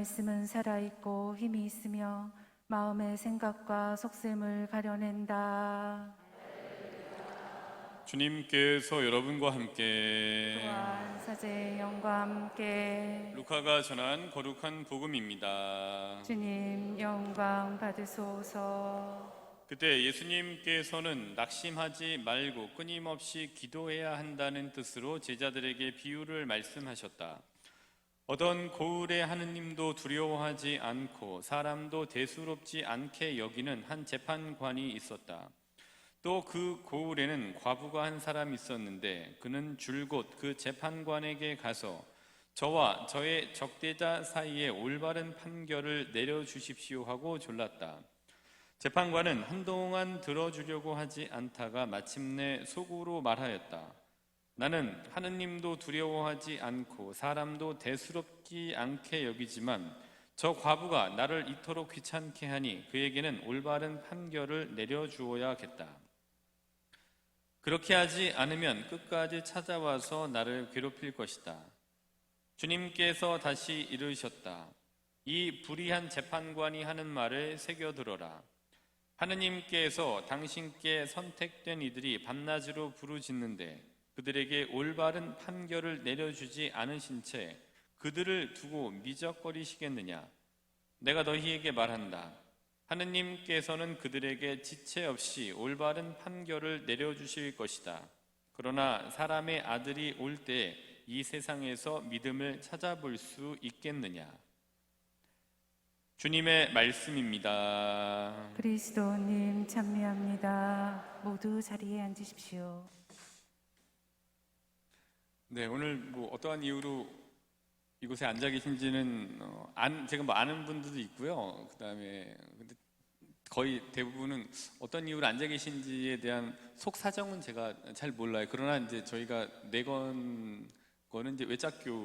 말씀은 살아있고 힘이 있으며 마음의 생각과 속셈을 가려낸다. 주님께서 여러분과 함께 또한 사제의 영과 함께 루카가 전한 거룩한 복음입니다. 주님 영광 받으소서. 그때 예수님께서는 낙심하지 말고 끊임없이 기도해야 한다는 뜻으로 제자들에게 비유를 말씀하셨다. 어떤 고을에 하느님도 두려워하지 않고 사람도 대수롭지 않게 여기는 한 재판관이 있었다. 또 그 고을에는 과부가 한 사람이 있었는데 그는 줄곧 그 재판관에게 가서 저와 저의 적대자 사이에 올바른 판결을 내려주십시오 하고 졸랐다. 재판관은 한동안 들어주려고 하지 않다가 마침내 속으로 말하였다. 나는 하느님도 두려워하지 않고 사람도 대수롭지 않게 여기지만 저 과부가 나를 이토록 귀찮게 하니 그에게는 올바른 판결을 내려주어야겠다. 그렇게 하지 않으면 끝까지 찾아와서 나를 괴롭힐 것이다. 주님께서 다시 이르셨다. 이 불의한 재판관이 하는 말을 새겨들어라. 하느님께서 당신께 선택된 이들이 밤낮으로 부르짖는데 그들에게 올바른 판결을 내려주지 않으신 채 그들을 두고 미적거리시겠느냐? 내가 너희에게 말한다. 하느님께서는 그들에게 지체 없이 올바른 판결을 내려주실 것이다. 그러나 사람의 아들이 올 때 이 세상에서 믿음을 찾아볼 수 있겠느냐? 주님의 말씀입니다. 그리스도님 찬미합니다. 모두 자리에 앉으십시오. 네, 오늘 뭐 어떠한 이유로 이곳에 앉아 계신지는 어, 안, 제가 뭐 아는 분들도 있고요. 그다음에 근데 거의 대부분은 어떤 이유로 앉아 계신지에 대한 속 사정은 제가 잘 몰라요. 그러나 이제 저희가 내건 거는 이제 외짝교의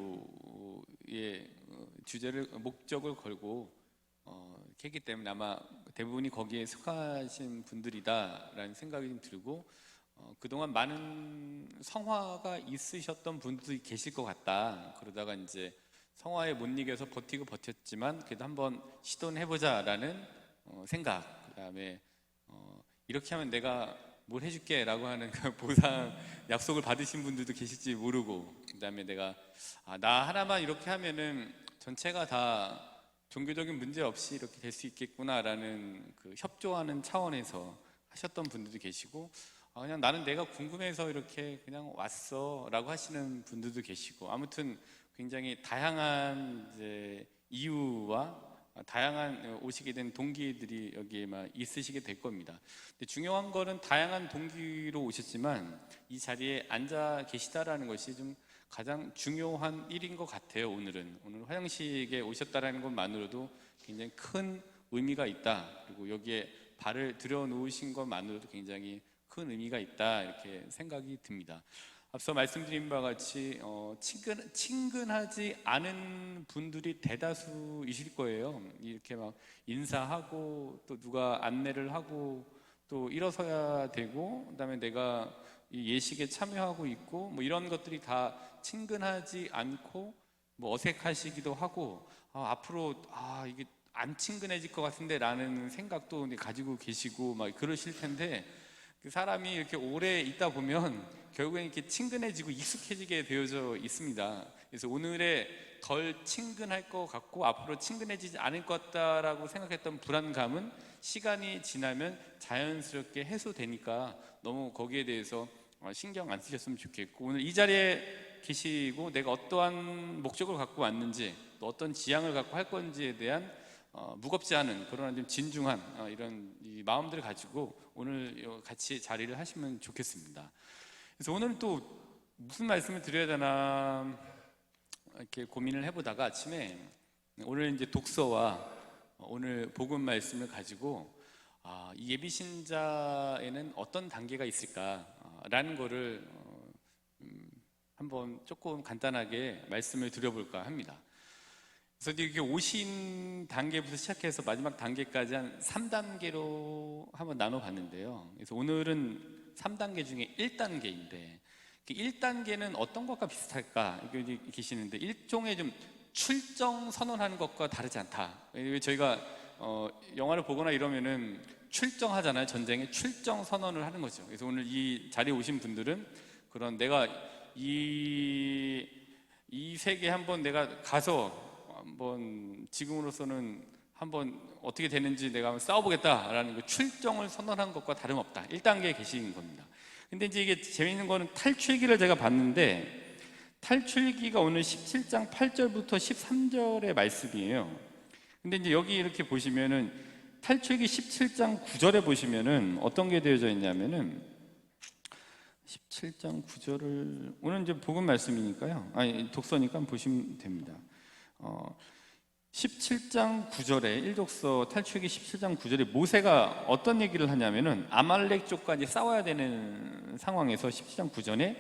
어, 주제를 목적을 걸고 어, 했기 때문에 아마 대부분이 거기에 속하신 분들이다라는 생각이 좀 들고 어, 그동안 많은 성화가 있으셨던 분들이 계실 것 같다. 그러다가 이제 성화에 못 이겨서 버티고 버텼지만 그래도 한번 시도는 해보자라는 어, 생각. 그다음에 어, 이렇게 하면 내가 뭘 해줄게라고 하는 그 보상 약속을 받으신 분들도 계실지 모르고 그다음에 내가 아, 나 하나만 이렇게 하면은 전체가 다 종교적인 문제 없이 이렇게 될 수 있겠구나라는 그 협조하는 차원에서 하셨던 분들도 계시고 아, 그냥 나는 내가 궁금해서 이렇게 그냥 왔어 라고 하시는 분들도 계시고 아무튼 굉장히 다양한 이제 이유와 다양한 오시게 된 동기들이 여기에 막 있으시게 될 겁니다. 근데 중요한 거는 다양한 동기로 오셨지만 이 자리에 앉아 계시다라는 것이 좀 가장 중요한 일인 것 같아요. 오늘은 오늘 화장식에 오셨다라는 것만으로도 굉장히 큰 의미가 있다. 그리고 여기에 발을 들여 놓으신 것만으로도 굉장히 큰 의미가 있다 이렇게 생각이 듭니다. 앞서 말씀드린 바와 같이 어, 친근, 친근하지 않은 분들이 대다수이실 거예요. 이렇게 막 인사하고 또 누가 안내를 하고 또 일어서야 되고 그다음에 내가 이 예식에 참여하고 있고 뭐 이런 것들이 다 친근하지 않고 뭐 어색하시기도 하고 아, 앞으로 아 이게 안 친근해질 것 같은데라는 생각도 가지고 계시고 막 그러실 텐데 그 사람이 이렇게 오래 있다 보면 결국엔 이렇게 친근해지고 익숙해지게 되어져 있습니다. 그래서 오늘에 덜 친근할 것 같고 앞으로 친근해지지 않을 것 같다라고 생각했던 불안감은 시간이 지나면 자연스럽게 해소되니까 너무 거기에 대해서 어, 신경 안 쓰셨으면 좋겠고 오늘 이 자리에 계시고 내가 어떠한 목적을 갖고 왔는지 또 어떤 지향을 갖고 할 건지에 대한 어, 무겁지 않은 그러나 좀 진중한 어, 이런 이 마음들을 가지고 오늘 같이 자리를 하시면 좋겠습니다. 그래서 오늘 또 무슨 말씀을 드려야 되나 이렇게 고민을 해보다가 아침에 오늘 이제 독서와 오늘 복음 말씀을 가지고 아, 이 예비 신자에는 어떤 단계가 있을까라는 거를 어, 음, 한번 조금 간단하게 말씀을 드려볼까 합니다. 그래서 이렇게 오신 단계부터 시작해서 마지막 단계까지 한 3단계로 한번 나눠봤는데요. 그래서 오늘은 3단계 중에 1단계인데 1단계는 어떤 것과 비슷할까 이렇게 계시는데 일종의 좀 출정 선언하는 것과 다르지 않다. 왜 저희가 어, 영화를 보거나 이러면은 출정하잖아요. 전쟁에 출정 선언을 하는 거죠. 그래서 오늘 이 자리에 오신 분들은 그런 내가 이, 이 세계에 한번 내가 가서 한번 지금으로서는 한번 어떻게 되는지 내가 한번 싸워보겠다라는 그 출정을 선언한 것과 다름없다. 1단계에 계신 겁니다. 근데 이제 이게 재미있는 거는 탈출기를 제가 봤는데 탈출기가 오늘 17장 8절부터 13절의 말씀이에요. 근데 이제 여기 이렇게 보시면은 탈출기 17장 9절에 보시면은 어떤 게 되어져 있냐면은 17장 9절을 오늘 이제 복음 말씀이니까요. 아니 독서니까 보시면 됩니다. 어, 17장 9절에 일독서 탈출기 17장 9절에 모세가 어떤 얘기를 하냐면은 아말렉 쪽까지 싸워야 되는 상황에서 17장 9절에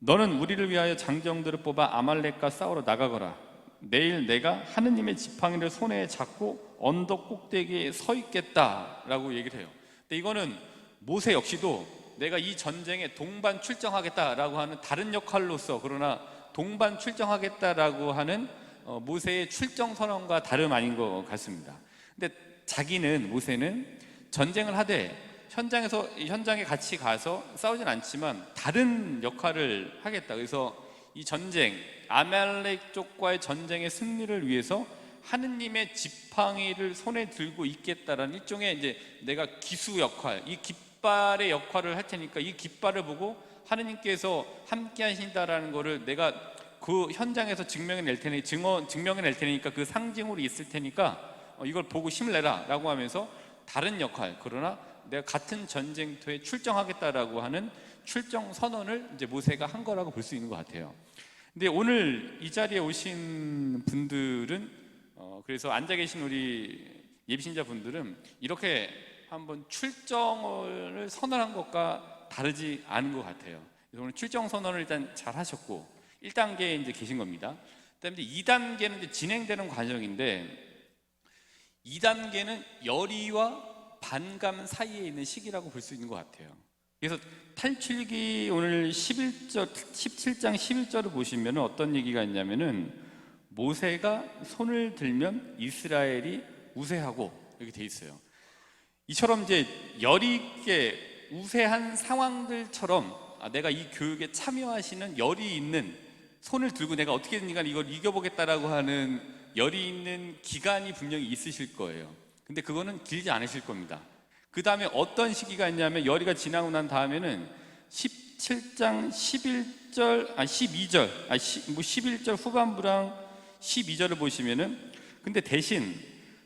너는 우리를 위하여 장정들을 뽑아 아말렉과 싸우러 나가거라. 내일 내가 하느님의 지팡이를 손에 잡고 언덕 꼭대기에 서 있겠다라고 얘기를 해요. 근데 이거는 모세 역시도 내가 이 전쟁에 동반 출정하겠다라고 하는 다른 역할로서 그러나 동반 출정하겠다라고 하는 어, 모세의 출정 선언과 다름 아닌 것 같습니다. 근데 자기는 모세는 전쟁을 하되 현장에서 이 현장에 같이 가서 싸우진 않지만 다른 역할을 하겠다. 그래서 이 전쟁 아말렉 쪽과의 전쟁의 승리를 위해서 하느님의 지팡이를 손에 들고 있겠다라는 일종의 이제 내가 기수 역할, 이 깃발의 역할을 할 테니까 이 깃발을 보고 하느님께서 함께 하신다라는 거를 내가 그 현장에서 증명해 낼 테니 증언 증명해 낼 테니까 그 상징으로 있을 테니까 어, 이걸 보고 힘을 내라라고 하면서 다른 역할 그러나 내가 같은 전쟁터에 출정하겠다라고 하는 출정 선언을 이제 모세가 한 거라고 볼 수 있는 것 같아요. 근데 오늘 이 자리에 오신 분들은 어, 그래서 앉아 계신 우리 예비신자 분들은 이렇게 한번 출정을 선언한 것과 다르지 않은 것 같아요. 그래서 오늘 출정 선언을 일단 잘 하셨고 1단계에 이제 계신 겁니다. 그다음에 2단계는 이제 진행되는 과정인데 2단계는 열의와 반감 사이에 있는 시기라고 볼 수 있는 것 같아요. 그래서 탈출기 오늘 11절, 17장 11절을 보시면 어떤 얘기가 있냐면은 모세가 손을 들면 이스라엘이 우세하고 이렇게 돼 있어요. 이처럼 이제 열의 있게 우세한 상황들처럼 아, 내가 이 교육에 참여하시는 열이 있는 손을 들고 내가 어떻게든 간에 이걸 이겨보겠다라고 하는 열이 있는 기간이 분명히 있으실 거예요. 근데 그거는 길지 않으실 겁니다. 그 다음에 어떤 시기가 있냐면 열이가 지나고 난 다음에는 17장 11절, 아 12절, 아 시, 뭐 11절 후반부랑 12절을 보시면은 근데 대신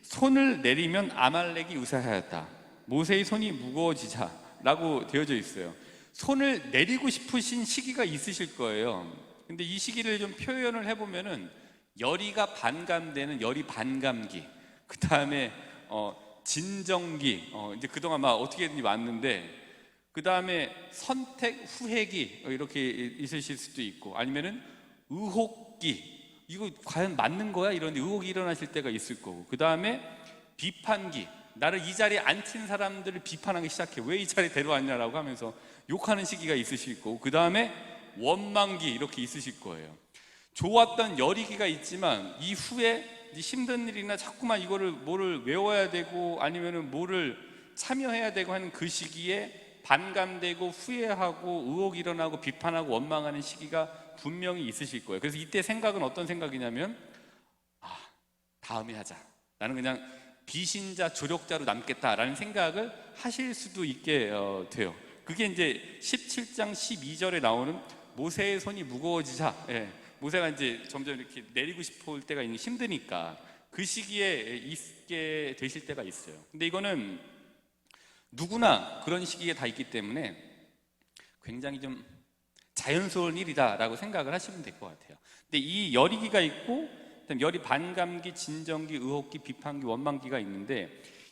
손을 내리면 아말렉이 우세하였다. 모세의 손이 무거워지자라고 되어져 있어요. 손을 내리고 싶으신 시기가 있으실 거예요. 근데 이 시기를 좀 표현을 해보면은 열이가 반감되는 열이 반감기, 그 다음에 어, 진정기, 어, 이제 그동안 막 어떻게든지 왔는데, 그 다음에 선택 후회기 어, 이렇게 있으실 수도 있고, 아니면은 의혹기, 이거 과연 맞는 거야? 이런 의혹이 일어나실 때가 있을 거고, 그 다음에 비판기, 나를 이 자리에 앉힌 사람들을 비판하기 시작해. 왜 이 자리에 데려왔냐라고 하면서 욕하는 시기가 있으실 거고, 그 다음에 원망기 이렇게 있으실 거예요. 좋았던 열이기가 있지만 이후에 힘든 일이나 자꾸만 이거를 뭐를 외워야 되고 아니면은 뭐를 참여해야 되고 하는 그 시기에 반감되고 후회하고 의혹 일어나고 비판하고 원망하는 시기가 분명히 있으실 거예요. 그래서 이때 생각은 어떤 생각이냐면 아 다음에 하자. 나는 그냥 비신자 조력자로 남겠다라는 생각을 하실 수도 있게 어, 돼요. 그게 이제 17장 12절에 나오는 모세의 손이 무거워지자. 예. 모세가 이제 점점 이렇게 내리고 싶을 때가 있는 힘드니까 그 시기에 있게 되실 때가 있어요. 근데 이거는 누구나 그런 시기에 다 있기 때문에 굉장히 좀 자연스러운 일이다라고 생각을 하시면 될 것 같아요. 근데 이 열이기가 있고 열이 반감기, 진정기, 의혹기, 비판기, 원망기가 있는데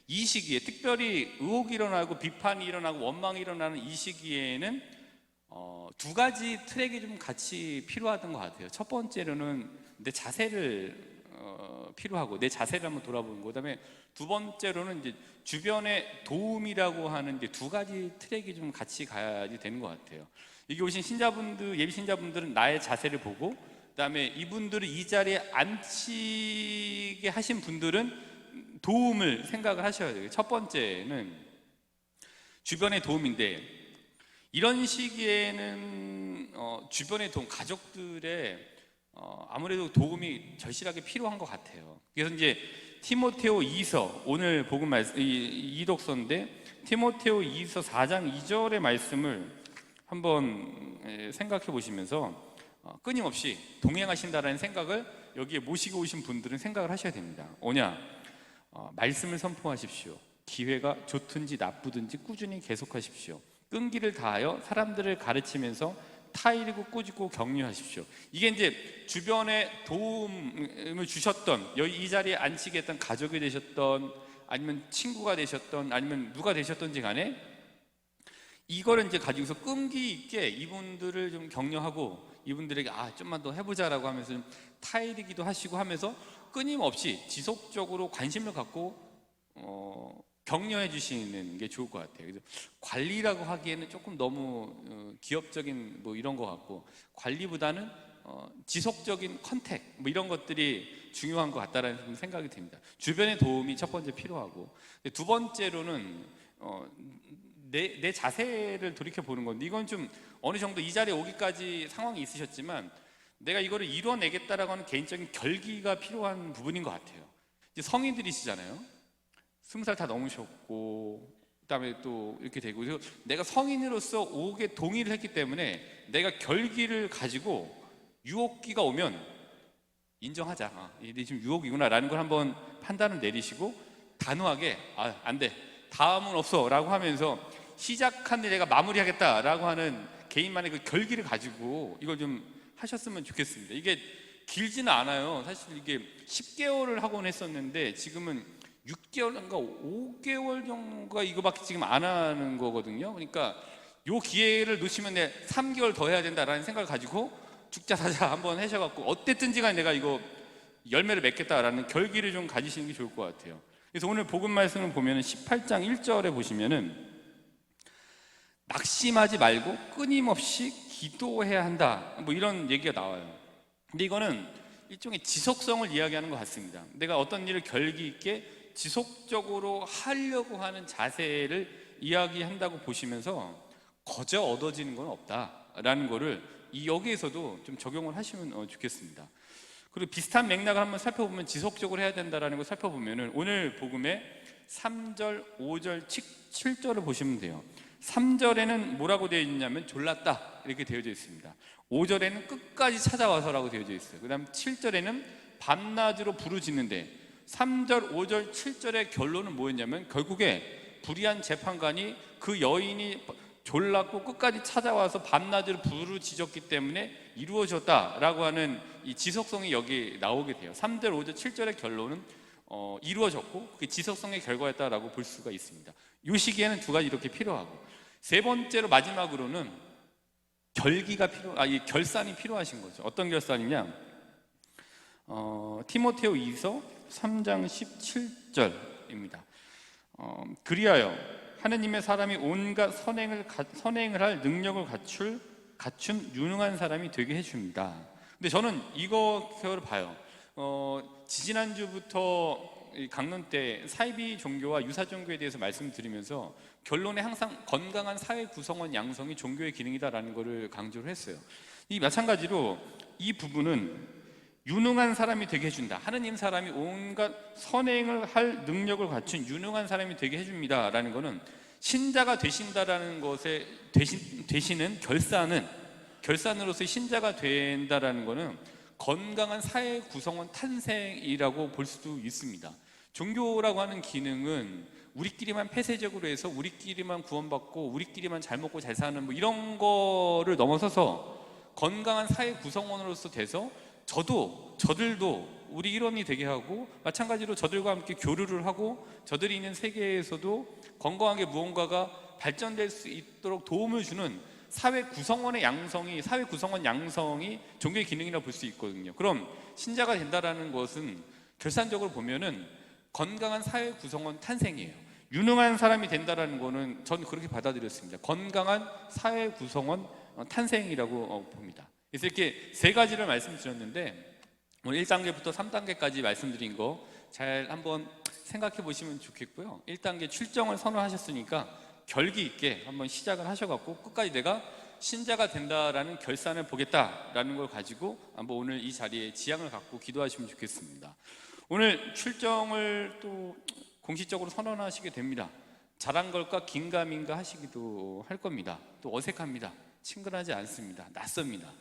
이 시기에 특별히 의혹이 일어나고 비판이 일어나고 원망이 일어나는 이 시기에는 어, 두 가지 트랙이 좀 같이 필요하던 것 같아요. 첫 번째로는 내 자세를 어, 필요하고 내 자세를 한번 돌아보는 거. 그다음에 두 번째로는 이제 주변의 도움이라고 하는 이제 두 가지 트랙이 좀 같이 가야지 되는 것 같아요. 여기 오신 신자분들 예비 신자분들은 나의 자세를 보고 그다음에 이분들을 이 자리에 앉히게 하신 분들은 도움을 생각을 하셔야 돼요. 첫 번째는 주변의 도움인데 이런 시기에는 어, 주변의 도움, 가족들의 어, 아무래도 도움이 절실하게 필요한 것 같아요. 그래서 이제 티모테오 2서 오늘 복음 말씀 이, 이 독서인데 티모테오 2서 4장 2절의 말씀을 한번 에, 생각해 보시면서 어, 끊임없이 동행하신다라는 생각을 여기에 모시고 오신 분들은 생각을 하셔야 됩니다. 뭐냐? 어, 말씀을 선포하십시오. 기회가 좋든지 나쁘든지 꾸준히 계속하십시오. 끈기를 다하여 사람들을 가르치면서 타일이고 꾸짖고 격려하십시오. 이게 이제 주변에 도움을 주셨던 여기 이 자리에 앉히게 했던 가족이 되셨던 아니면 친구가 되셨던 아니면 누가 되셨던지 간에 이거를 이제 가지고서 끈기 있게 이분들을 좀 격려하고 이분들에게 아 좀만 더 해보자라고 하면서 좀 타일이기도 하시고 하면서 끊임없이 지속적으로 관심을 갖고 어, 격려해 주시는 게 좋을 것 같아요. 그래서 관리라고 하기에는 조금 너무 어, 기업적인 뭐 이런 것 같고 관리보다는 어, 지속적인 컨택 뭐 이런 것들이 중요한 것 같다라는 생각이 듭니다. 주변의 도움이 첫 번째 필요하고 두 번째로는 어, 내, 내 자세를 돌이켜 보는 건데 이건 좀 어느 정도 이 자리에 오기까지 상황이 있으셨지만 내가 이거를 이뤄내겠다라고 하는 개인적인 결기가 필요한 부분인 것 같아요. 이제 성인들이시잖아요. 스무 살 다 넘으셨고 그다음에 또 이렇게 되고 그래서 내가 성인으로서 오게 동의를 했기 때문에 내가 결기를 가지고 유혹기가 오면 인정하자. 아, 이게 지금 유혹이구나라는 걸 한번 판단을 내리시고 단호하게 아, 안 돼. 다음은 없어라고 하면서 시작한 일 내가 마무리하겠다라고 하는 개인만의 그 결기를 가지고 이걸 좀 하셨으면 좋겠습니다. 이게 길지는 않아요. 사실 이게 10개월을 하곤 했었는데 지금은 6개월인가 5개월 정도가 이거밖에 지금 안 하는 거거든요. 그러니까 요 기회를 놓치면 내 3개월 더 해야 된다라는 생각을 가지고 죽자 사자 한번 하셔갖고 어땠든지 간에 내가 이거 열매를 맺겠다라는 결기를 좀 가지시는 게 좋을 것 같아요. 그래서 오늘 복음 말씀을 보면 18장 1절에 보시면은 낙심하지 말고 끊임없이 기도해야 한다. 뭐 이런 얘기가 나와요. 근데 이거는 일종의 지속성을 이야기하는 것 같습니다. 내가 어떤 일을 결기 있게 지속적으로 하려고 하는 자세를 이야기한다고 보시면서 거저 얻어지는 건 없다라는 거를 이 여기에서도 좀 적용을 하시면 어, 좋겠습니다. 그리고 비슷한 맥락을 한번 살펴보면 지속적으로 해야 된다라는 걸 살펴보면은 오늘 복음의 3절, 5절, 7절을 보시면 돼요. 3절에는 뭐라고 되어 있냐면 졸랐다 이렇게 되어져 있습니다. 5절에는 끝까지 찾아와서라고 되어져 있어요. 그다음 7절에는 밤낮으로 부르짖는데 3절, 5절, 7절의 결론은 뭐였냐면 결국에 불의한 재판관이 그 여인이 졸랐고 끝까지 찾아와서 밤낮으로 부르짖었기 때문에 이루어졌다라고 하는 이 지속성이 여기 나오게 돼요. 3절, 5절, 7절의 결론은 어, 이루어졌고 그게 지속성의 결과였다라고 볼 수가 있습니다. 이 시기에는 두 가지 이렇게 필요하고 세 번째로 마지막으로는 결기가 필요, 아, 이 결산이 필요하신 거죠. 어떤 결산이냐? 어, 티모테오 2서 3장 17절입니다. 어, 그리하여 하느님의 사람이 온갖 선행을 가- 선행을 할 능력을 갖출 갖춘 유능한 사람이 되게 해줍니다. 근데 저는 이거를 봐요. 어, 지지난 주부터 이 강론 때 사이비 종교와 유사 종교에 대해서 말씀드리면서 결론에 항상 건강한 사회 구성원 양성이 종교의 기능이다라는 것을 강조를 했어요. 이 마찬가지로 이 부분은 유능한 사람이 되게 해준다. 하느님 사람이 온갖 선행을 할 능력을 갖춘 유능한 사람이 되게 해줍니다라는 것은 신자가 되신다라는 것에 되신, 되시는 결산은 결산으로서 신자가 된다라는 것은 건강한 사회 구성원 탄생이라고 볼 수도 있습니다. 종교라고 하는 기능은 우리끼리만 폐쇄적으로 해서 우리끼리만 구원받고 우리끼리만 잘 먹고 잘 사는 뭐 이런 거를 넘어서서 건강한 사회 구성원으로서 돼서 저도 저들도 우리 일원이 되게 하고 마찬가지로 저들과 함께 교류를 하고 저들이 있는 세계에서도 건강하게 무언가가 발전될 수 있도록 도움을 주는 사회 구성원의 양성이 사회 구성원 양성이 종교의 기능이라고 볼수 있거든요. 그럼 신자가 된다라는 것은 결산적으로 보면은 건강한 사회 구성원 탄생이에요. 유능한 사람이 된다라는 거는 저는 그렇게 받아들였습니다. 건강한 사회 구성원 어, 탄생이라고 어, 봅니다. 그래서 이렇게 세 가지를 말씀드렸는데 오늘 1단계부터 3단계까지 말씀드린 거 잘 한번 생각해 보시면 좋겠고요. 1단계 출정을 선언하셨으니까 결기 있게 한번 시작을 하셔갖고 끝까지 내가 신자가 된다라는 결산을 보겠다라는 걸 가지고 한번 오늘 이 자리에 지향을 갖고 기도하시면 좋겠습니다. 오늘 출정을 또 공식적으로 선언하시게 됩니다. 잘한 걸까 긴가민가 하시기도 할 겁니다. 또 어색합니다. 친근하지 않습니다. 낯섭니다.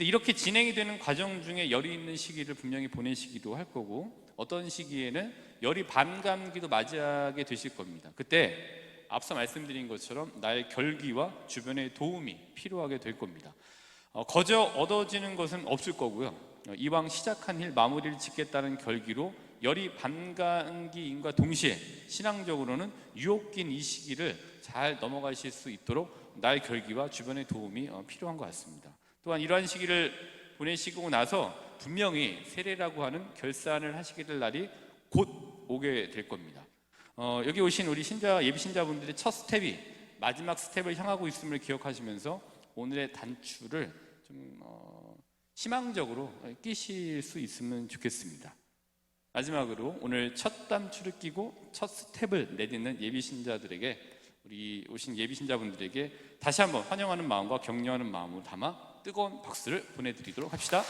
근데 이렇게 진행이 되는 과정 중에 열이 있는 시기를 분명히 보내시기도 할 거고 어떤 시기에는 열이 반감기도 맞이하게 되실 겁니다. 그때 앞서 말씀드린 것처럼 나의 결기와 주변의 도움이 필요하게 될 겁니다. 어, 거저 얻어지는 것은 없을 거고요. 어, 이왕 시작한 일 마무리를 짓겠다는 결기로 열이 반감기인과 동시에 신앙적으로는 유혹긴 이 시기를 잘 넘어가실 수 있도록 나의 결기와 주변의 도움이 어, 필요한 것 같습니다. 또한 이러한 시기를 보내시고 나서 분명히 세례라고 하는 결산을 하시게 될 날이 곧 오게 될 겁니다. 어, 여기 오신 우리 신자 예비 신자분들의 첫 스텝이 마지막 스텝을 향하고 있음을 기억하시면서 오늘의 단추를 좀 어, 희망적으로 끼실 수 있으면 좋겠습니다. 마지막으로 오늘 첫 단추를 끼고 첫 스텝을 내딛는 예비 신자들에게 우리 오신 예비 신자분들에게 다시 한번 환영하는 마음과 격려하는 마음으로 담아 뜨거운 박수를 보내드리도록 합시다.